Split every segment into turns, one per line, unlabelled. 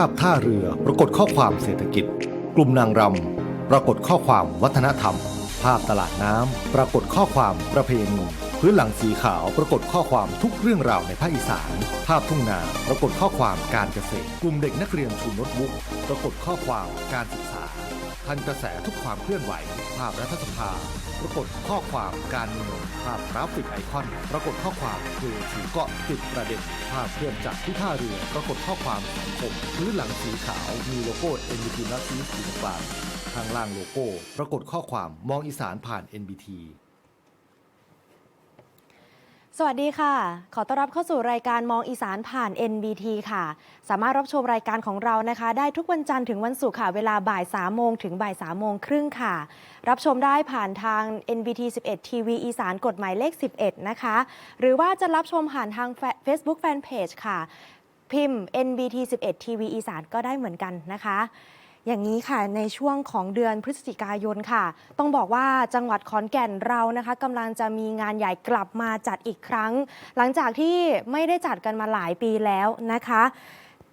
ภาพท่าเรือปรากฏข้อความเศรษฐกิจ กลุ่มนางรำปรากฏข้อความวัฒนธรรม ภาพตลาดน้ำปรากฏข้อความประเพณีพื้นหลังสีขาวปรากฏข้อความทุกเรื่องราวในภาคอีสาน ภาพทุ่งนาปรากฏข้อความการเกษตร กลุ่มเด็กนักเรียนชูโนตบุ๊กปรากฏข้อความการศึกษา ทันกระแสทุกความเคลื่อนไหว ภาพรัฐสภา ปรากฏข้อความการเมืองภาพกราฟิกไอคอน ปรากฏข้อความคือถือเกาะติดประเด็น ภาพเคลื่อนจากที่ท่าเรือ ปรากฏข้อความสังคมพื้นหลังสีขาว มีโลโก้ NBT นัสีสีน้ำตาลข้างล่างโลโก้ ปรากฏข้อความมองอีสานผ่าน NBT
สวัสดีค่ะ ขอต้อนรับเข้าสู่รายการมองอีสานผ่าน NBT ค่ะ สามารถรับชมรายการของเรานะคะ ได้ทุกวันจันทร์ถึงวันศุกร์ค่ะ เวลาบ่าย3โมงถึงบ่าย3โมงครึ่งค่ะ รับชมได้ผ่านทาง NBT 11ทีวีอีสานกฎหมายเลข 11 นะคะ หรือว่าจะรับชมผ่านทาง Facebook Fanpage ค่ะ พิมพ์ NBT 11ทีวีอีสานก็ได้เหมือนกันนะคะ อย่างนี้ค่ะในช่วงของเดือนพฤศจิกายนค่ะ ต้องบอกว่าจังหวัดขอนแก่นเรานะคะกำลังจะมีงานใหญ่กลับมาจัดอีกครั้ง หลังจากที่ไม่ได้จัดกันมาหลายปีแล้วนะคะ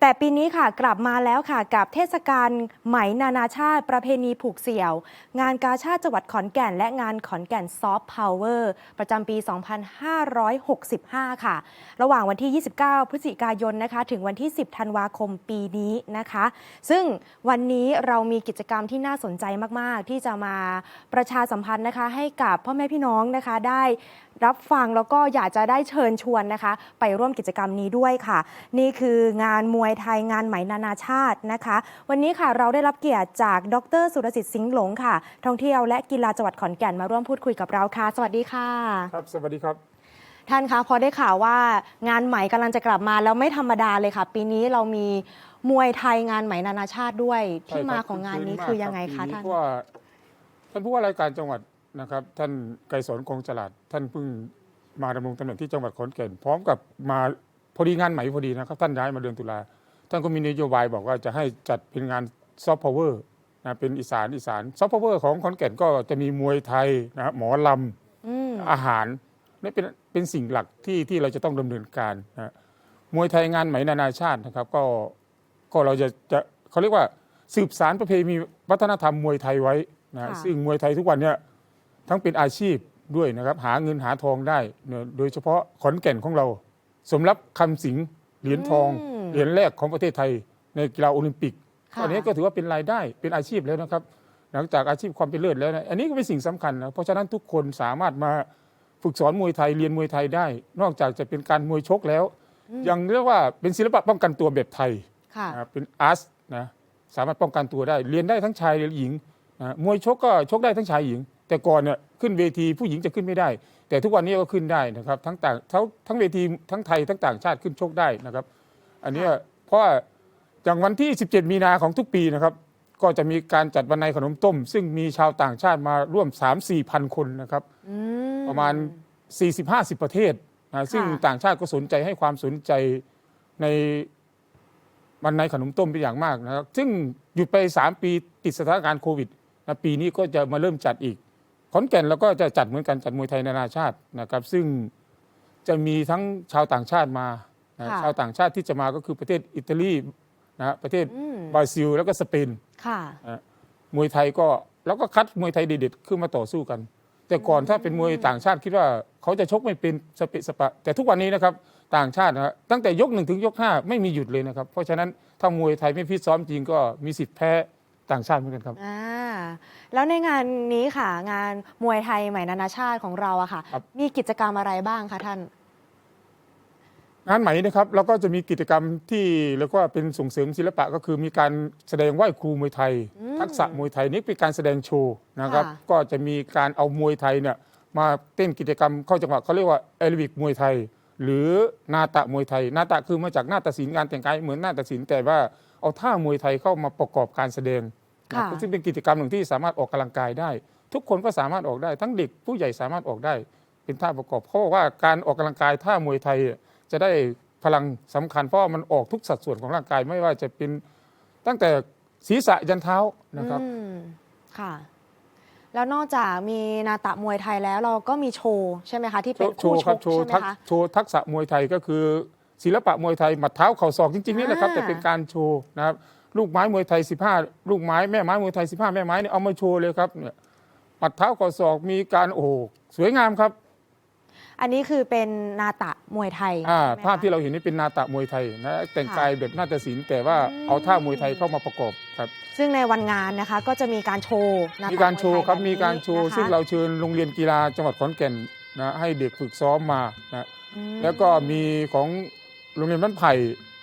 แต่ปีนี้ค่ะกลับมาแล้วค่ะกับเทศกาลไหมนานาชาติประเพณีผูกเสี่ยว งานกาชาติจังหวัดขอนแก่น และงานขอนแก่นซอฟต์พาวเวอร์ประจำปี 2565 ค่ะ ระหว่างวันที่ 29 พฤศจิกายนนะคะ ถึงวันที่ 10 ธันวาคมปีนี้นะคะ ซึ่งวันนี้เรามีกิจกรรมที่น่าสนใจมาก ๆ ที่จะมาประชาสัมพันธ์นะคะ ให้กับพ่อแม่พี่น้องนะคะได้ รับฟังแล้วก็อยากจะได้เชิญชวนนะคะ ไปร่วมกิจกรรมนี้ด้วยค่ะ นี่คืองานมวยไทยงานไหมนานาชาตินะคะ วันนี้ค่ะเราได้รับเกียรติจากดร สุรสิทธิ์สิงห์หลงค่ะ ท่องเที่ยวและกีฬาจังหวัดขอนแก่นมาร่วมพูดคุยกับเราค่ะ สวัสดีค่ะ
ครับ สวัสดีครับ
ท่านคะพอได้ข่าวว่างานไหมกำลังจะกลับมาแล้วไม่ธรรมดาเลยค่ะ ปีนี้เรามีมวยไทยงานไหมนานาชาติด้วย ที่
ใช่
มา
ครับ
ของงานนี้
มก
คือยังไงคะ
รับ
ท่าน
เพราะว่าท่านผู้ว่ารายการจังหวัด นะครับท่านไกรสอนคงจลาดท่านเพิ่งมาดำรงตำแหน่งที่จังหวัดขอนแก่นพร้อมกับมาพอดีงานไหมพอดีนะครับ ท่านย้ายมาเดือนตุลาท่านก็มีนโยบายบอกว่าจะให้จัดเป็นงานซอฟต์พาวเวอร์นะเป็นอีสานอีสานซอฟต์พาวเวอร์ของขอนแก่นก็จะมีมวยไทยนะครับหมอลำ
อืม
อาหารนี่เป็นเป็นสิ่งหลักที่ที่เราจะต้องดำเนินการนะมวยไทยงานไหมนานาชาตินะครับ ก็ก็เราจะจะเขาเรียกว่าสืบสารประเพณีวัฒนธรรมมวยไทยไว้นะ
ค่ะ
ซึ่งมวยไทยทุกวันเนี้ ทั้งเป็นอาชีพด้วยนะครับ หาเงินหาทองได้เนี่ยโดยเฉพาะขอนแก่นของเรา สมรับคำสิงห์เหรียญทอง
ม
เหรียญแรกของประเทศไทย ในกีฬาโอลิมปิก
ค่ะ
ตอนนี้ก็ถือว่าเป็นรายได้เป็นอาชีพแล้วนะครับ หลังจากอาชีพความเป็นเลิศแล้วนะอันนี้ก็เป็นสิ่งสำคัญนะเพราะฉะนั้นทุกคนสามารถมาฝึกสอนมวยไทยเรียนมวยไทยได้ นอกจากจะเป็นการมวยชกแล้ว ยังเรียกว่าเป็นศิลปะป้องกันตัวแบบไทย
ค่ะ
นะเป็นอาร์ตนะสามารถป้องกันตัวได้ เรียนได้ทั้งชายและหญิงนะมวยชกก็ชกได้ทั้งชายหญิง แต่ก่อนเนี่ยขึ้นเวทีผู้หญิงจะขึ้นไม่ได้ แต่ทุกวันนี้ก็ขึ้นได้นะครับ ทั้งต่างทั้งทั้งเวทีทั้งไทยทั้งต่างชาติขึ้นชกได้นะครับ อันเนี้ยเพราะว่าอย่างวันที่ 17 มีนาของทุกปีนะครับ ก็จะมีการจัดวันในขนมต้ม ซึ่งมีชาวต่างชาติมาร่วม 3-4พันคนนะครับ
อืม
ประมาณ 40-50 ประเทศนะซึ่ง
ค่ะ
ต่างชาติก็สนใจให้ความสนใจในวันในขนมต้มเป็นอย่างมากนะครับ ซึ่งหยุดไป 3 ปีติดสถานการณ์โควิดนะปีนี้ก็จะมาเริ่มจัดอีก ขอนแก่นเราก็จะจัดเหมือนกันจัดมวยไทยนานาชาตินะครับ ซึ่งจะมีทั้งชาวต่างชาติมานะ
ค่ะ
ชาวต่างชาติที่จะมาก็คือประเทศอิตาลีนะฮะประเทศ
อืม
บราซิล แล้วก็สเปน
ค่ะ
มวยไทยก็แล้วก็คัดมวยไทยเด็ดๆขึ้นมาต่อสู้กัน แต่ก่อนถ้าเป็นมวยต่างชาติคิดว่าเขาจะชกไม่เป็นสเปะสปะ แต่ทุกวันนี้นะครับต่างชาตินะฮะตั้งแต่ยกหนึ่งถึงยกห้าไม่มีหยุดเลยนะครับ เพราะฉะนั้นถ้ามวยไทยไม่ฟิตซ้อมจริงก็มีสิทธิ์แพ้ ต่างชาติเหมือนกันครับ
อ่าแล้วในงานนี้ค่ะ งานมวยไทยใหม่นานาชาติของเราอะค่ะ
ครับ
มีกิจกรรมอะไรบ้างคะท่าน
งานไหมนะครับเราก็จะมีกิจกรรมที่เรียกว่าเป็นส่งเสริมศิลปะก็คือมีการแสดงไหว้ครูมวยไทย
อืม
ทักษะมวยไทยนี่เป็นการแสดงโชว์นะครับ
ค่ะ
ก็จะมีการเอามวยไทยเนี่ยมาเต้นกิจกรรมเข้าจังหวะเขาเรียกว่าแอโรบิกมวยไทย หรือนาตะมวยไทย นาตะคือมาจากนาฏศิลป์การแต่งกายเหมือนนาฏศิลป์แต่ว่าเอาท่ามวยไทยเข้ามาประกอบการแสดง
ค่ะ
นะ ซึ่งเป็นกิจกรรมหนึ่งที่สามารถออกกำลังกายได้ ทุกคนก็สามารถออกได้ ทั้งเด็กผู้ใหญ่สามารถออกได้ เป็นท่าประกอบเขาบอกว่าการออกกำลังกายท่ามวยไทยอะจะได้พลังสำคัญเพราะว่ามันออกทุกสัดส่วนของร่างกายไม่ว่าจะเป็นตั้งแต่ศีรษะยันเท้านะครับ
อืมค่ะแล้วนอกจากมีนาตะมวยไทยแล้วเราก็มีโชว์ใช่ไหมคะที่เป็น
โช
คู่
ว์
ช
ครับ
ก
โชว์
ใช่ไหม
ทัก
คะ
โชว์ทักษะมวยไทยก็คือศิลปะมวยไทยหมัดเท้าเข่าศอกจริงๆนี่แหละครับ
อ่า
แต่เป็นการโชว์นะครับ ลูกไม้มวยไทย 15 ลูกไม้แม่ไม้มวยไทย 15 แม่ไม้เนี่ยเอามาโชว์เลยครับเนี่ยหมัดเท้าเข่าศอกมีการโอ้โหสวยงามครับ
อันนี้คือเป็นนาตะมวยไทย
อ่า
ใช่ไหม
ภาพ
คะ
ที่เราเห็นนี่เป็นนาตะมวยไทยนะแต่ง
ค่ะ
กายแบบนาฏศิลป์แต่ว่า
อืม
เอาท่ามวยไทยเข้ามาประกอบครับ
ซึ่งในวันงานนะคะก็จะมีการโชว์นาตะ
มีการโชว์ครับ
ยไทย
มีการโชว์
แบบนี้นะคะ
ซึ่งเราเชิญโรงเรียนกีฬาจังหวัดขอนแก่นนะให้เด็กฝึกซ้อมมานะ
อืม
แล้วก็มีของโรงเรียนบ้านไผ่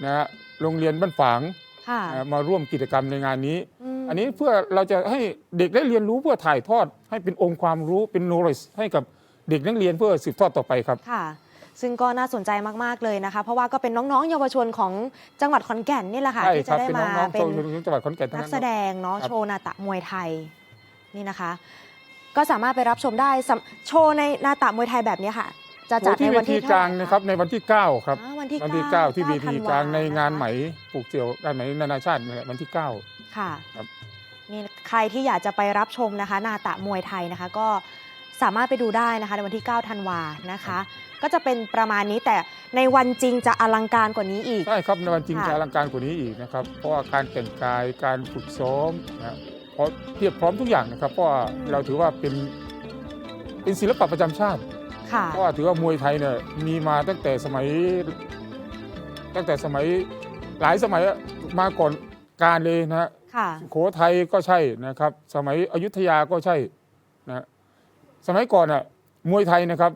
นะฮะโรงเรียนบ้านฝาง
ค่ะ
นะมาร่วมกิจกรรมในงานนี้
ม
อันนี้เพื่อเราจะให้เด็กได้เรียนรู้เพื่อถ่ายทอด ให้เป็นองค์ความรู้เป็น knowledge ให้กับเด็กนักเรียนเพื่อสืบทอดต่อไปครับ
ค่ะ ซึ่งก็น่าสนใจมาก ๆ เลยนะคะ เพราะว่าก็เป็นน้อง ๆ เยาวชนของจังหวัดขอนแก่นนี่แหละค่ะ
ใช่
ที่
ครั
จะ
บ
ได้
เป็น
มา
น้องๆ
เป็น
ชาวจังหวัดขอนแก่นทั้ง
นัก
นั้น
แส
ครับ
ดงเนาะ
ครับ
โชว์นาตะมวยไทยนี่นะคะ ก็สามารถไปรับชมได้สำโชว์ในนาตะมวยไทยแบบนี้ค่ะ จะจัด
โอ้ที่
ใน
เว
วัน
ที
ที่
กลาง
เท่ไห
นะครับในวันที่ 9 ครับ
อ่าวันที่
วันที่
เก้า
9ที่เวที
ธัว
กลางในงานะ
คะ
ไหมปลูกเสี่ยวงานไหมนานาชาตินี่แหละวันที่ 9
ค่ะ
ครับ
นี่ใครที่อยากจะไปรับชมนะคะ นาตะมวยไทยนะคะ ก็สามารถไปดูได้นะคะ ในวันที่ 9 ธันวานะคะ ก็จะเป็นประมาณนี้แต่ในวันจริงจะอลังการกว่านี้อีก
ใช่ครับในวันจริง
ค่ะ
จะอลังการกว่านี้อีกนะครับ เพราะว่าการแต่งกายการฝึกซ้อมนะเพราะเพียบพร้อมทุกอย่างนะครับ เพราะว่าเราถือว่าเป็นเป็นศิลปะประจำชาติ
ค่ะ
เพราะว่าถือว่ามวยไทยเนี่ยมีมาตั้งแต่สมัย ตั้งแต่สมัยหลายสมัยมาก่อนการเลยนะฮะ
ค่ะ
สุโขทัยก็ใช่นะครับ สมัยอยุธยาก็ใช่นะสมัยก่อนอะมวยไทยนะครับ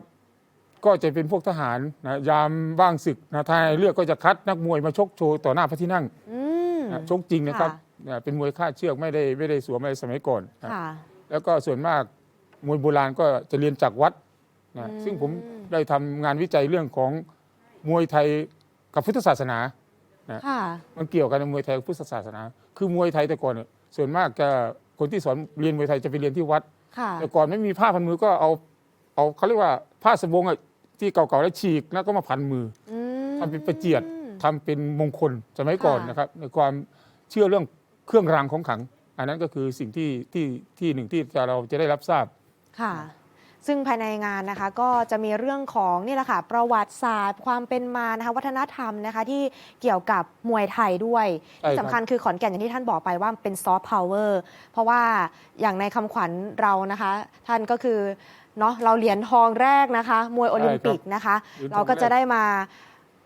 ก็จะเป็นพวกทหารนะยามว่างศึกนะทายเลือกก็จะคัดนักมวยมาชกโชว์ต่อหน้าพระที่นั่ง
อืม
นะชกจริงนะครับ
ค่ะ
นะเป็นมวยคาดเชือกไม่ได้ไม่ได้สวมอะไรสมัยก่อนนะ
ค่ะ
แล้วก็ส่วนมากมวยโบราณก็จะเรียนจากวัด นะ
อืม
ซึ่งผมได้ทำงานวิจัยเรื่องของมวยไทยกับพุทธศาสนา
ค่ะ
มันเกี่ยวกันในมวยไทยกับพุทธศาสนา คือมวยไทยแต่ก่อนเนี่ยส่วนมากจะคนที่สอนเรียนมวยไทยจะไปเรียนที่วัด
ค่ะ
แต่ก่อนไม่มีผ้าพันมือก็เอาเอาเขาเรียกว่าผ้าสบงอะที่เก่าๆแล้วฉีกแล้วก็มาพันมือ
อืม
ทำเป็นประเจียด ทำเป็นมงคลสมัยก่อน
ค่ะ
นะครับในความเชื่อเรื่องเครื่องรางของขลัง อันนั้นก็คือสิ่งที่ที่ที่หนึ่งที่เราจะได้รับทราบ
ค่ะ ซึ่งภายในงานนะคะก็จะมีเรื่องของนี่แหละค่ะประวัติศาสตร์ ความเป็นมานะคะวัฒนธรรมนะคะที่เกี่ยวกับมวยไทยด้วย
ใช่ครับ
ที่สำคัญคือขอนแก่นอย่างที่ท่านบอกไปว่าเป็นซอฟต์พาวเวอร์เพราะว่าอย่างในคำขวัญเรานะคะ ท่านก็คือเนาะเราเหรียญทองแรกนะคะ มวยโอลิมปิกนะคะ
หรือ
เราก็จะได้มา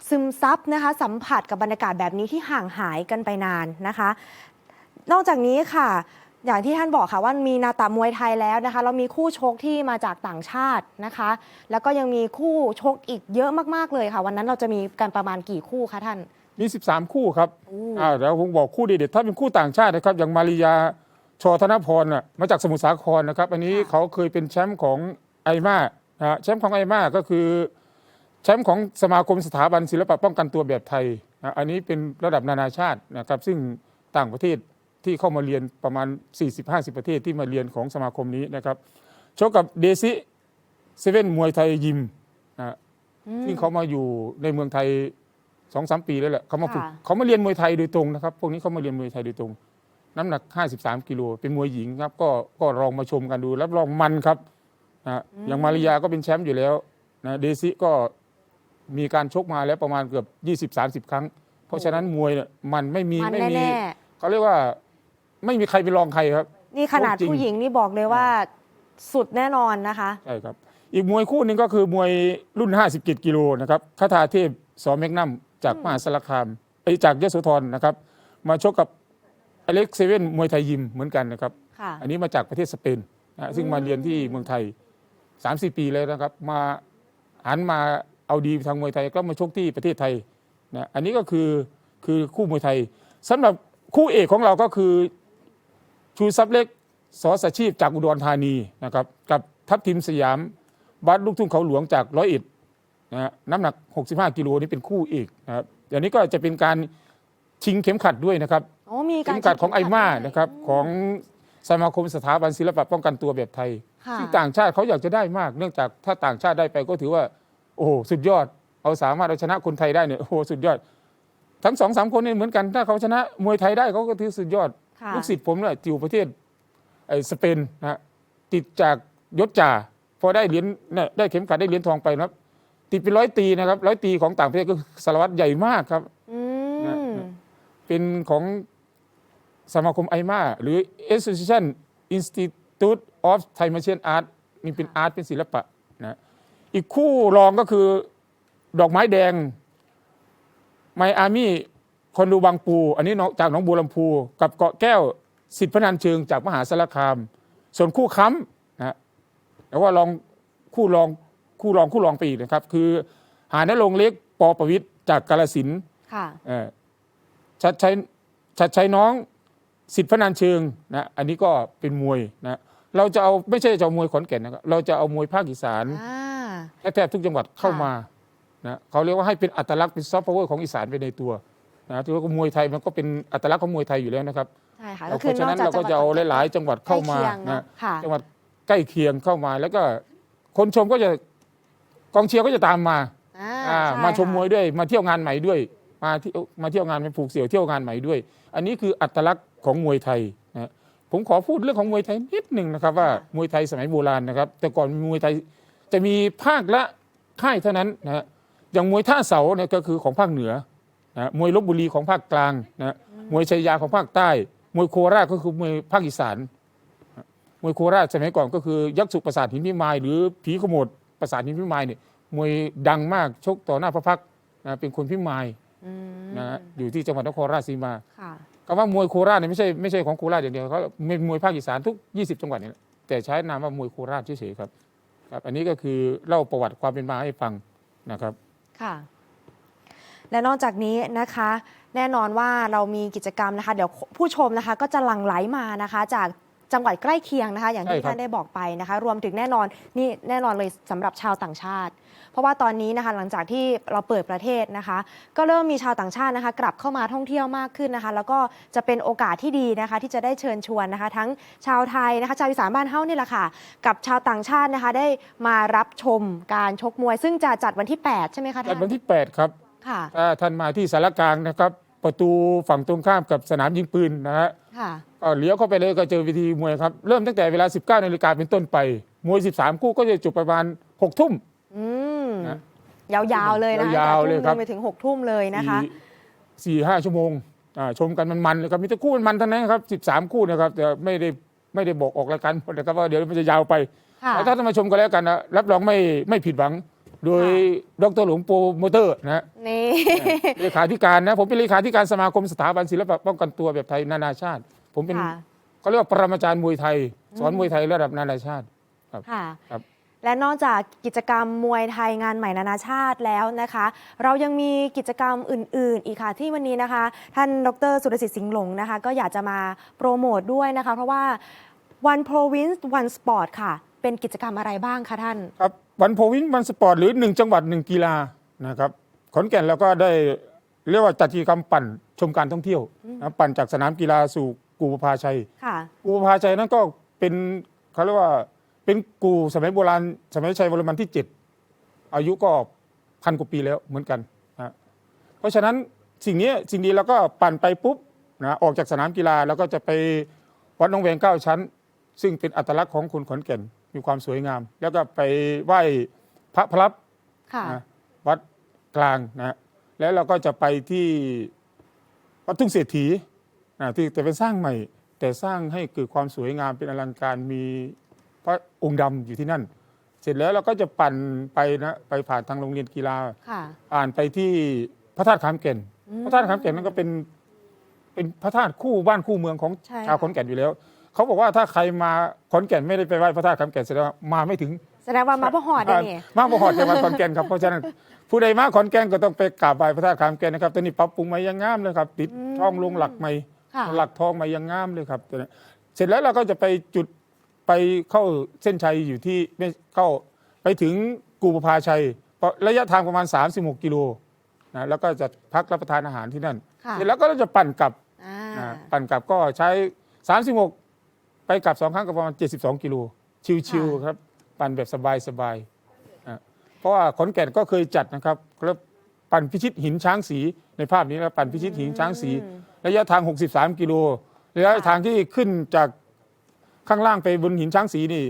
ซึมซับนะคะ สัมผัสกับบรรยากาศแบบนี้ที่ห่างหายกันไปนานนะคะ นอกจากนี้ค่ะ อย่างที่ท่านบอกค่ะว่ามีนาตามวยไทยแล้วนะคะ เรามีคู่ชกที่มาจากต่างชาตินะคะ แล้วก็ยังมีคู่ชกอีกเยอะมากๆเลยค่ะ วันนั้นเราจะมีกันประมาณกี่คู่คะท่าน
มี 13 คู่ครับ
อู้
อ่าแล้วผมบอกคู่เด็ดๆถ้าเป็นคู่ต่างชาตินะครับ อย่างมาริยาชอธนพรน่ะมาจากสมุทรสาครนะครับ อันนี้เขาเคยเป็นแชมป์ของไอมานะฮะแชมป์ของไอมาก็คือ แชมป์ของสมาคมสถาบันศิลปะป้องกันตัวแบบไทยนะอันนี้เป็นระดับนานาชาตินะครับ ซึ่งต่างประเทศ ที่เข้ามาเรียนประมาณ 40-50 ประเทศที่มาเรียนของสมาคมนี้นะครับชกกับเดซิเซเว่นมวยไทยยิมนะ
อืม
ซึ่งเขามาอยู่ในเมืองไทยสองสามปีแล้วแหละเขามาฝึก
ค่ะ
เขามาเรียนมวยไทยโดยตรงนะครับ พวกนี้เขามาเรียนมวยไทยโดยตรง น้ำหนัก 53 กิโลเป็นมวยหญิงครับ ก็ก็ลองมาชมกันดูรับรองมันครับนะอย่างมาริยาก็เป็นแชมป์อยู่แล้วนะเดซิก็มีการชกมาแล้วประมาณเกือบ 20-30 ครั้ง เพราะฉะนั้นมวยเนี่ยมันไม่มี
มัน
ไม่มี
แน่
เขาเรียกว่า ไม่มีใครไปลองใครครับ
ๆนี่ขนาด
จริง
ผู้หญิงนี่บอกเลยว่าสุดแน่นอนนะคะ
ใช่ครับ อีกมวยคู่หนึ่งก็คือมวยรุ่น 57 กิโลนะครับคาถาเทพสอแมกนัมจากมหาสารคามไอยจากยโสธรนะครับ มาชกกับอเล็กเซเว่นมวยไทยยิมเหมือนกันนะครับ
ค่ะ
อันนี้มาจากประเทศสเปนนะซึ่งมาเรียนที่เมืองไทย3-4ปีแล้วนะครับ มาหันมาเอาดีทางมวยไทยก็มาชกที่ประเทศไทยนะอันนี้ก็คือคือคู่มวยไทยสำหรับคู่เอกของเราก็คือ ชูซับเล็กสอสชีพจากอุดรธานีนะครับกับทัพทีมสยามบัสลูกทุ่งเขาหลวงจากร้อยเอ็ดนะฮะน้ำหนัก 65 กิโลนี่เป็นคู่เอกนะครับอย่างนี้ก็จะเป็นการชิงเข็มขัดด้วยนะครับ
โอ้มีการ
เข็มขัดของไอมา
ด้วย
นะครับของสมาคมสถาบันศิลปะป้องกันตัวแบบไทย
ค่ะ
ซึ่งต่างชาติเขาอยากจะได้มาก เนื่องจากถ้าต่างชาติได้ไปก็ถือว่า โอ้โหสุดยอด เอาสามารถเอาชนะคนไทยได้เนี่ยโอ้โหสุดยอด ทั้งสองสามคนนี่เหมือนกันถ้าเขาชนะมวยไทยได้เขาก็ถือสุดยอด
ค่ะ
ลูกศิษย์ผมเนี่ยอยู่ประเทศไอ้สเปนนะฮะติดจากยศจ่าพอได้เหรียญเนี่ยได้เข็มขัดได้เหรียญทองไปนะครับ ติดเป็นร้อยตีนะครับร้อยตีของต่างประเทศก็คือสารวัตรใหญ่มากครับ
อืม
เป็นของสมาคมไอมาหรือ Association Institute of Thai Martial Art นี่เป็นอาร์ตเป็นศิลปะนะอีกคู่รองก็คือดอกไม้แดงไมอามี่ คอนดูบางปู อันนี้น้องจากหนองบัวลำพู กับเกาะแก้วสิทธิพนันเชิงจากมหาสารคาม ส่วนคู่ค้ำนะแต่ว่าลองคู่รองคู่รองคู่รองไปอีกนะครับ คือ หานรงค์เล็กปอประวิทย์จากกาลสินธุ์
ค่ะ
เอ่อชัดใช้ชัดใช้น้องสิทธิพนันเชิงนะอันนี้ก็เป็นมวยนะเราจะเอาไม่ใช่จะเอามวยขอนแก่นนะครับเราจะเอามวยภาคอีสาน
อ่า
แทบทุกจังหวัดเข้ามานะเขาเรียกว่าให้เป็นอัตลักษณ์เป็นซอฟต์พาวเวอร์ของอีสานไปในตัว นะถือว่ามวยไทยมันก็เป็นอัตลักษณ์ของมวยไทยอยู่แล้วนะครับ
ใช่ค่ะ
เพ
ก็คือ
ราะฉะ
นอก
นั้น
จาก
เราก็จะเอาหลาย ๆ จังหวัดเข้ามา
ใกล้เคียง
นะ
เนอะค่ะ
จังหวัดใกล้เคียงเข้ามา แล้วก็คนชมก็จะกองเชียร์ก็จะตามมา
อ่า
อ่า
ใช่
มาชม
ค่ะ
มวยด้วยมาเที่ยวงานใหม่ด้วย มาเที่ยวมาเที่ยวงานมาผูกเสี่ยวเที่ยวงานใหม่ด้วย อันนี้คืออัตลักษณ์ของมวยไทยนะผมขอพูดเรื่องของมวยไทยนิดหนึ่งนะครับ ว่ามวยไทยสมัยโบราณนะครับ แต่ก่อนมวยไทยจะมีภาคละค่ายเท่านั้นนะฮะอย่างมวยท่าเสาเนี่ยก็คือของภาคเหนือ นะมวยลบบุรีของภาคกลางนะมวยชัยยาของภาคใต้ มวยโคราชก็คือมวยภาคอีสานมวยโคราชสมัยก่อนก็คือยักษ์สุประสาทหินพิมายหรือผีขโมดประสาทหินพิมายเนี่ยมวยดังมากชกต่อหน้าพระพักตร์นะเป็นคนพิมาย
อืม
นะฮะอยู่ที่จังหวัดนครราชสีมา
ค่ะ
คำว่ามวยโคราชเนี่ยไม่ใช่ไม่ใช่ของโคราชอย่างเดียวเขาเป็นมวยภาคอีสานทุก 20 จังหวัดเนี่ยแหละแต่ใช้นามว่ามวยโคราชเฉยๆครับครับ อันนี้ก็คือเล่าประวัติความเป็นมาให้ฟังนะครับ
ค่ะ และนอกจากนี้นะคะ แน่นอนว่าเรามีกิจกรรมนะคะ เดี๋ยวผู้ชมนะคะ ก็จะหลั่งไหลมานะคะ จากจังหวัดใกล้เคียงนะคะ อย่างที่
ใช่ครับ
ท่านได้บอกไปนะคะ รวมถึงแน่นอนนี่แน่นอนเลยสำหรับชาวต่างชาติ เพราะว่าตอนนี้นะคะหลังจากที่เราเปิดประเทศนะคะ ก็เริ่มมีชาวต่างชาตินะคะ กลับเข้ามาท่องเที่ยวมากขึ้นนะคะ แล้วก็จะเป็นโอกาสที่ดีนะคะ ที่จะได้เชิญชวนนะคะ ทั้งชาวไทยนะคะชาวอีสานบ้านเฮ้านี่แหละค่ะ กับชาวต่างชาตินะคะได้มารับชมการชกมวย ซึ่งจะจัดวันที่ 8 ใช่ไหมคะ
จั
ท่า
ด
น
วันที่ 8 ครับ
ค่ะ
ถ้าท่านมาที่สารกลางนะครับ ประตูฝั่งตรงข้ามกับสนามยิงปืนนะฮะ
ค่ะ
ก็เลี้ยวเข้าไปเลยก็เจอเวทีมวยครับ เริ่มตั้งแต่เวลา 19นาฬิกาเป็นต้นไป มวย 13 คู่ก็จะจบประมาณ 6 ทุ่ม
อืม
นะ
ยาวๆเลยนะคะ
ยาวๆเลยครับ
จากทุ่มหนึ่งไปถึงหกทุ่มเลยนะคะ
สี่สี่ห้าชั่วโมงอ่าชมกันมันๆเลยครับมีแต่คู่มันๆทั้งนั้นครับ 13 คู่นะครับแต่ไม่ได้ไม่ได้บอกออกรายการหมดนะครับว่าเดี๋ยวมันจะยาวไป
ค่ะ
แต่ถ้าท่านมาชมกันแล้วกันนะรับรองไม่ไม่ผิดหวัง โดยดรหลวงโปรโมเตอร์นะฮะ
นี่
เลขาธิการนะ ผมเป็นเลขาธิการสมาคมสถาบันศิลปะป้องกันตัวแบบไทยนานาชาติ ผมเป็น
ค่ะ
เขาเรียกว่าปรมาจารย์มวยไทย สอนมวยไทยระดับนานาชาติ
ค่ะ
ครับ
และนอกจากกิจกรรมมวยไทยงานใหม่นานาชาติแล้วนะคะ เรายังมีกิจกรรมอื่น ๆ อีกค่ะที่วันนี้นะคะ ท่านดรสุรสิทธิ์สิงห์หลงนะคะ ก็อยากจะมาโปรโมทด้วยนะคะ เพราะว่า One Province One Sport ค่ะ เป็นกิจกรรมอะไรบ้างคะท่าน
ครับวันโพวินวันสปอร์ตหรือหนึ่งจังหวัดหนึ่งกีฬานะครับขอนแก่นเราก็ได้เรียกว่าจัดกิจกรรมปั่นชมการท่องเที่ยวนะปั่นจากสนามกีฬาสู่กูประภาชัย
ค่ะ
กูประภาชัยนั้นก็เป็นเขาเรียกว่าเป็นกูสมัยโบราณ สมัยชัยวรมันที่เจ็ดอายุก็พันกว่าปีแล้วเหมือนกันนะเพราะฉะนั้นสิ่งนี้สิ่งนี้เราก็ปั่นไปปุ๊บนะออกจากสนามกีฬาแล้วก็จะไปวัดหน้องแวงเก้าชั้น ซึ่งเป็นอัตลักษณ์ของคนขอนแก่น มีความสวยงาม แล้วก็ไปไหว้พระพลับ
ค่ะ
นะวัดกลางนะแล้วเราก็จะไปที่วัดทุ่งเศรษฐีนะที่แต่เป็นสร้างใหม่ แต่สร้างให้เกิดความสวยงามเป็นอลังการมีพระองค์ดำอยู่ที่นั่น เสร็จแล้วเราก็จะปั่นไปนะไปผ่านทางโรงเรียนกีฬา
ค่ะ
อ่านไปที่พระธาตุขามแก่นพระธาตุขามแก่นนั่นก็เป็นเป็นพระธาตุคู่บ้านคู่เมืองของ
ใช่
ชาว
ค่ะ
ขอนแก่นอยู่แล้ว เขาบอกว่าถ้าใครมาขอนแก่นไม่ได้ไปไหว้พระธาตุขามแก่นแสดงว่ามาไม่ถึง
แสดงว่ามาพ่อหอดเนี่ยนี่
มากบ่หอดจังหวัดขอนแก่นครับเพราะฉะนั้นผู้ใดมาขอนแก่นก็ต้องไปกราบไหว้พระธาตุขามแก่นนะครับตอนนี้ปรับปรุงมายังงามเลยครับติดทองลงหลักใหม่
ค่ะ
หลักทองมายังงามเลยครับตัวนี้เสร็จแล้วเราก็จะไปจุดไปเข้าเส้นชัยอยู่ที่ไม่เข้าไปถึงกูประภาชัยระยะทางประมาณ 36 กิโลนะแล้วก็จะพักรับประทานอาหารที่นั่น
ค่ะ
เสร็จแล้วก็เราจะปั่นกลับ
อ่า
นะปั่นกลับก็ใช้ 36 ไปกลับสองครั้งก็ประมาณ72 กิโลชิวๆครับ ปั่นแบบสบายๆนะเพราะว่าขอนแก่นก็เคยจัดนะครับแล้วปั่นพิชิตหินช้างสีในภาพนี้แล้วปั่นพิชิตหินช้างสีระยะทาง 63 กิโลระยะทางที่ขึ้นจากข้างล่างไปบนหินช้างสีนี่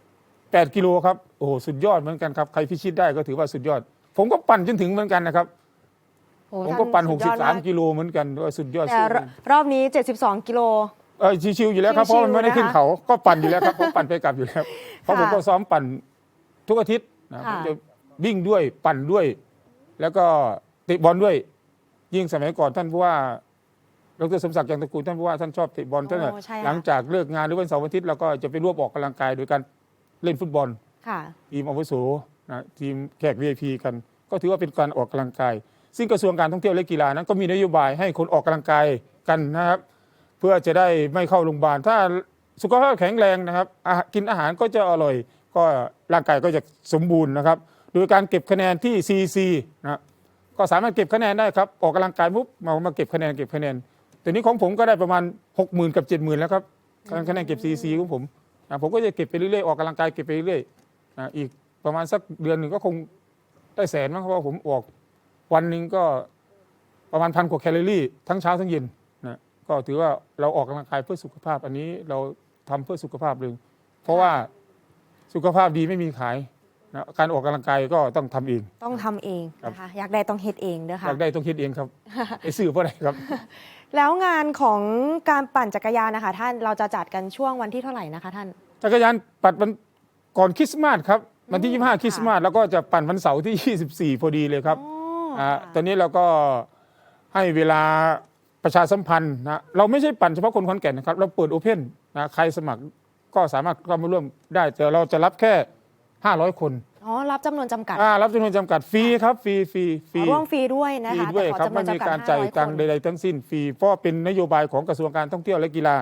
8 กิโลครับโอ้โหสุดยอดเหมือนกันครับใครพิชิตได้ก็ถือว่าสุดยอด ผมก็ปั่นจนถึงเหมือนกันนะครับ
โอ้
ผม
ท่า
ก็ปั่น
สุดยอดมาก
63 กิโลเหมือนกันว่าสุดยอด
แต่
สู้
รรอบนี้ 72 กิโล
เออชิวๆอยู่แล้วครับเพ
ชิวๆ
ราะมันไม่ได้ขึ้น
นะคะ
เขาก็ปั่นอยู่แล้วครับผมปั่นไปกลับอยู่แล้วเพราะผมก็ซ้อมปั่นทุกอาทิตย์นะ
ค่ะ
ผมจะวิ่งด้วยปั่นด้วย แล้วก็เตะบอลด้วย ยิ่งสมัยก่อนท่านผู้ว่าดรสมศักดิ์ยังตระกูลท่านผู้ว่าท่านชอบเตะบอลท่านน่ะ
โอ้ใช่ค่ะ
หลังจากเลิกงานหรือวันเสาร์อาทิตย์เราก็จะไปร่วมออกกำลังกายโดยการเล่นฟุตบอล
ค่ะ
ทีมอาวุโสนะทีมแขก VIP กัน ก็ถือว่าเป็นการออกกำลังกาย ซึ่งกระทรวงการท่องเที่ยวและกีฬานั้นก็มีนโยบายให้คนออกกำลังกายกันนะครับ เพื่อจะได้ไม่เข้าโรงพยาบาล ถ้าสุขภาพแข็งแรงนะครับอาหารกินอาหารก็จะอร่อย ก็ร่างกายก็จะสมบูรณ์นะครับโดยการเก็บคะแนนที่ CC นะก็สามารถเก็บคะแนนได้ครับออกกำลังกายปุ๊บมามาเก็บคะแนนเก็บคะแนนแต่นี้ของผมก็ได้ประมาณ 6 0,000 กับ 70,000 แล้วครับคะแนนเก็บ CC ของผมนะผมก็จะเก็บไปเรื่อยๆออกกำลังกายเก็บไปเรื่อยๆนะอีกประมาณสักเดือนหนึ่งก็คงได้แสนมั้งเพราะว่าผมออกวันหนึ่งก็ประมาณพันกว่าแคลอรี่ทั้งเช้าทั้งเย็น ก็ถือว่าเราออกกำลังกายเพื่อสุขภาพอันนี้เราทำเพื่อสุขภาพเลยเพราะว่าสุขภาพดีไม่มีขายนะการออกกำลังกายก็ต้องทำเอง
ต้องทำเอง
ครับ
นะคะอยากได้ต้องเฮ็ดเองเด้อ
อ
ค่ะ
ยากได้ต้องคิดเองครับไอ้ซื้อเพราะอะไรครับ
แล้วงานของการปั่นจักรยานนะคะ ท่านเราจะจัดกันช่วงวันที่เท่าไหร่นะคะท่าน
จักรยานปัดวันก่อนคริสต์มาสครับวันที่
อืม
25
ค่ะ
คริสต์มาสแล้วก็จะปั่นวันเสาร์ที่ 24 พอดีเลยครับ
อ๋อ
อ่า
ค่ะ
ตอนนี้เราก็ให้เวลา ประชาสัมพันธ์นะเราไม่ใช่ปั่นเฉพาะคนขอนแก่นนะครับ เราเปิดโอเพนนะใครสมัครก็สามารถเข้ามาร่วมได้แต่เราจะรับแค่ 500 คน
อ๋อรับจำนวนจำกัด
อ่ารับจำนวนจำกัดฟรีครับฟรีฟรีฟรี
ร่วมฟรีด้วยนะ
ฟรี
คะ
ด้วย
แต่ขอ
ครับ
จำนว
ไม่
น
มี
จำกัด
การจ่าย
500
ตังค์
คน
ใดๆทั้งสิ้นฟรีเพราะเป็นนโยบายของกระทรวงการท่องเที่ยวและกีฬา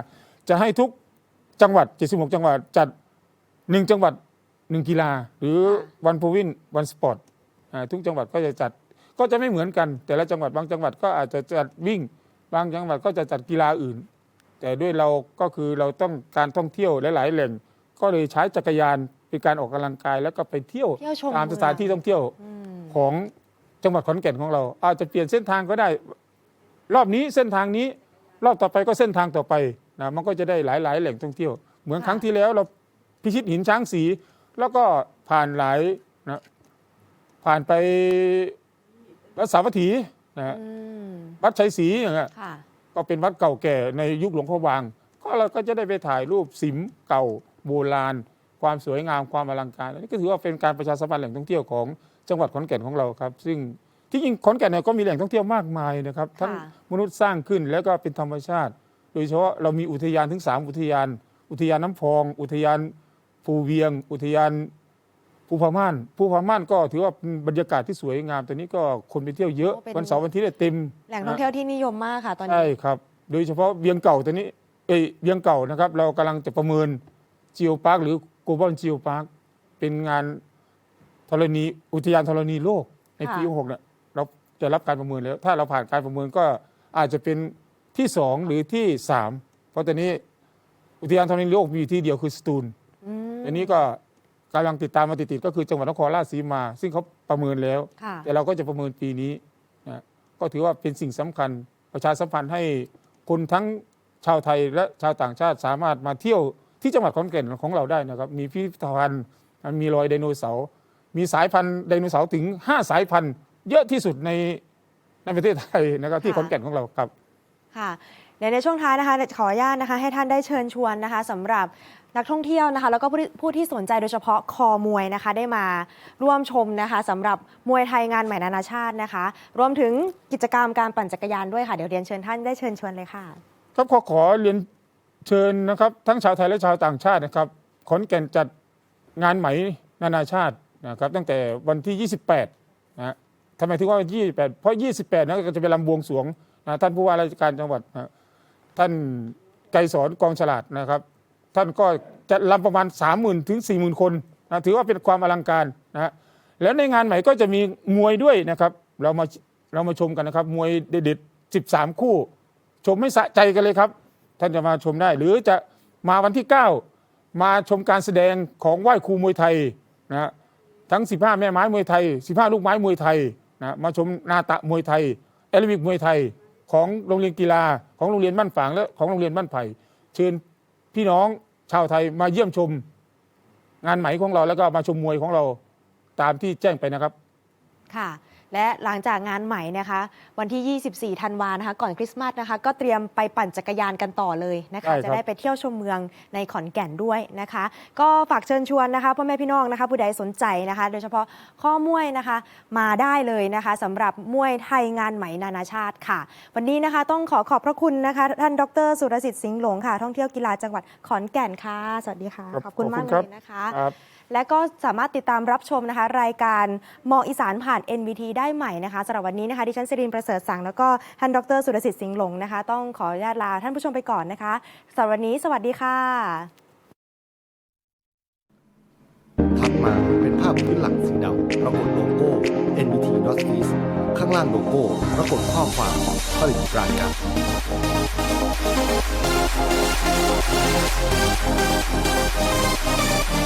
จะให้ทุกจังหวัด 76 จังหวัดจัดหนึ่งจังหวัดหนึ่งกีฬา หรือวันพูวินวันสปอร์ตอ่าทุกจังหวัดก็จะจัดก็จะไม่เหมือนกัน แต่ละจังหวัดบางจังหวัดก็อาจจะจัดวิ่ง บางจังหวัดก็จะจัดกีฬาอื่น แต่ด้วยเราก็คือเราต้องการท่องเที่ยวหลายๆแหล่ง ก็เลยใช้จักรยานเป็นการออกกำลังกาย แล้วก็ไปเที่ยว
เที่ยวชม
ตามสถานที่ท่องเที่ยว
อืม
ของจังหวัดขอนแก่นของเรา อาจจะเปลี่ยนเส้นทางก็ได้ รอบนี้เส้นทางนี้ รอบต่อไปก็เส้นทางต่อไปนะมันก็จะได้หลายๆ แหล่งท่องเที่ยว เหมือนครั้งที่แล้วเราพิชิตหินช้างสี แล้วก็ผ่านหลายนะผ่านไปวัดสาวัตถี นะฮะ
อืม
วัดชัยศรีอย่างเงี้ย
ค่ะ
ก็เป็นวัดเก่าแก่ในยุคหลวงพ่อบาง ก็เราก็จะได้ไปถ่ายรูปสิมเก่าโบราณ ความสวยงามความอลังการอันนี้ก็ถือว่าเป็นการประชาสัมพันธ์แหล่งท่องเที่ยวของจังหวัดขอนแก่นของเราครับ ซึ่งที่จริงขอนแก่นเนี่ยก็มีแหล่งท่องเที่ยวมากมายนะครับทั้ง
ค่ะ
มนุษย์สร้างขึ้นแล้วก็เป็นธรรมชาติ โดยเฉพาะเรามีอุทยานถึง 3 อุทยาน อุทยานน้ำพอง อุทยานภูเวียง อุทยาน ภูพาม่านภูพาม่านก็ถือว่าเป็นบรรยากาศที่สวยงามตอนนี้ก็คนไปเที่ยวเยอะ
โอ้เป็น
วันเสาร์วันอาทิตย์เนี่ยเต็ม
แหล่งท่องเที่ยวที่นิยมมากค่ะ ตอน
ใช่
นี้
ครับ โดยเฉพาะเวียงเก่าตัวนี้เอ้ยเวียงเก่านะครับ เรากำลังจะประเมินจิโอพาร์คหรือ global g e o park เป็นงานธรณีอุทยานธรณีโลกในปี
ค่ะ
หกเนี่ยเราจะรับการประเมินแล้ว ถ้าเราผ่านการประเมินก็อาจจะเป็นที่สองหรือที่สามเพราะตอนนี้อุทยานธรณีโลกมีอยู่ที่เดียวคือสตูล
อืม
อันนี้ก็ กำลังติดตามมาติดๆก็คือจังหวัดนครราชสีมา ซึ่งเขาประเมินแล้ว
ค่ะ
แต่เราก็จะประเมินปีนี้นะก็ถือว่าเป็นสิ่งสำคัญประชาสัมพันธ์ให้คนทั้งชาวไทยและชาวต่างชาติสามารถมาเที่ยวที่จังหวัดขอนแก่นของเราได้นะครับ มีพิพิธภัณฑ์มีรอยไดโนเสาร์มีสายพันธุ์ไดโนเสาร์ถึง 5 สายพันธุ์ เยอะที่สุดในในประเทศไทยนะครับที่
ค่ะ
ขอนแก่นของเราครับ
ค่ะ เดี๋ยวในช่วงท้ายนะคะขออนุญาตนะคะ ให้ท่านได้เชิญชวนนะคะสำหรับนักท่องเที่ยวนะคะแล้วก็ผู้ที่สนใจโดยเฉพาะคอมวยนะคะ ได้มาร่วมชมนะคะสำหรับมวยไทยงานใหม่นานาชาตินะคะ รวมถึงกิจกรรมการปั่นจักรยานด้วยค่ะ เดี๋ยวเรียนเชิญท่านได้เชิญชวนเลยค่ะ
ครับขอขอเรียนเชิญนะครับ ทั้งชาวไทยและชาวต่างชาตินะครับขอนแก่นจัดงานไหมนานาชาตินะครับ ตั้งแต่วันที่ 28นะทำไมถึงว่า 28 เพราะ 28นั้นก็จะเป็นลำบวงสวงนะท่านผู้ว่าราชการจังหวัดนะ ท่านไกรสอนกองฉลาดนะครับ ท่านก็จะรำประมาณ 30,000ถึง40,000คนนะถือว่าเป็นความอลังการนะฮะแล้วในงานใหม่ก็จะมีมวยด้วยนะครับ เรามาเรามาชมกันนะครับ มวยเด็ดๆ13 คู่ ชมให้สะใจกันเลยครับ ท่านจะมาชมได้ หรือจะมาวันที่ 9 มาชมการแสดงของไหว้ครูมวยไทยนะทั้ง 15 แม่ไม้มวยไทย 15 ลูกไม้มวยไทยนะมาชมนาตะมวยไทยแอโรบิกมวยไทย ของโรงเรียนกีฬาของโรงเรียนบ้านฝางและของโรงเรียนบ้านไผ่เชิญพี่น้องชาวไทยมาเยี่ยมชมงานไหมของเราแล้วก็มาชมมวยของเราตามที่แจ้งไปนะครับ
ค่ะ และหลังจากงานใหม่นะคะ วันที่ 24 ธันวานะคะ ก่อนคริสต์มาสนะคะ ก็เตรียมไปปั่นจักรยานกันต่อเลยนะคะ
ใช่ครับ
จะได้ไปเที่ยวชมเมืองในขอนแก่นด้วยนะคะ ก็ฝากเชิญชวนนะคะพ่อแม่พี่น้องนะคะ ผู้ใดสนใจนะคะ โดยเฉพาะข้อมวยนะคะ มาได้เลยนะคะสำหรับมวยไทยงานไหมนานาชาติค่ะ วันนี้นะคะต้องขอขอบพระคุณนะคะ ท่านดรสุรสิทธิ์สิงห์หลงค่ะท่องเที่ยวกีฬาจังหวัดขอนแก่นค่ะ สวัสดีค่ะ
ครับ
ขอบคุณมาก
ขอบคุณครับ
เลยนะคะ
ครับ
และก็สามารถติดตามรับชมนะคะ รายการมองอีสานผ่าน NBT ได้ใหม่นะคะสำหรับวันนี้นะคะดิฉันสิรินประเสริฐสังแล้วก็ท่านดรสุรสิทธิ์สิงห์หลงนะคะ ต้องขออนุญาตลาท่านผู้ชมไปก่อนนะคะสำหรับวันนี้สวัสดีค่ะ
ถัดมาเป็นภาพพื้นหลังสีดำปรากฏโลโก้ NBT North East ข้างล่างโลโก้ปรากฏข้อความผลิตรายการ Thank.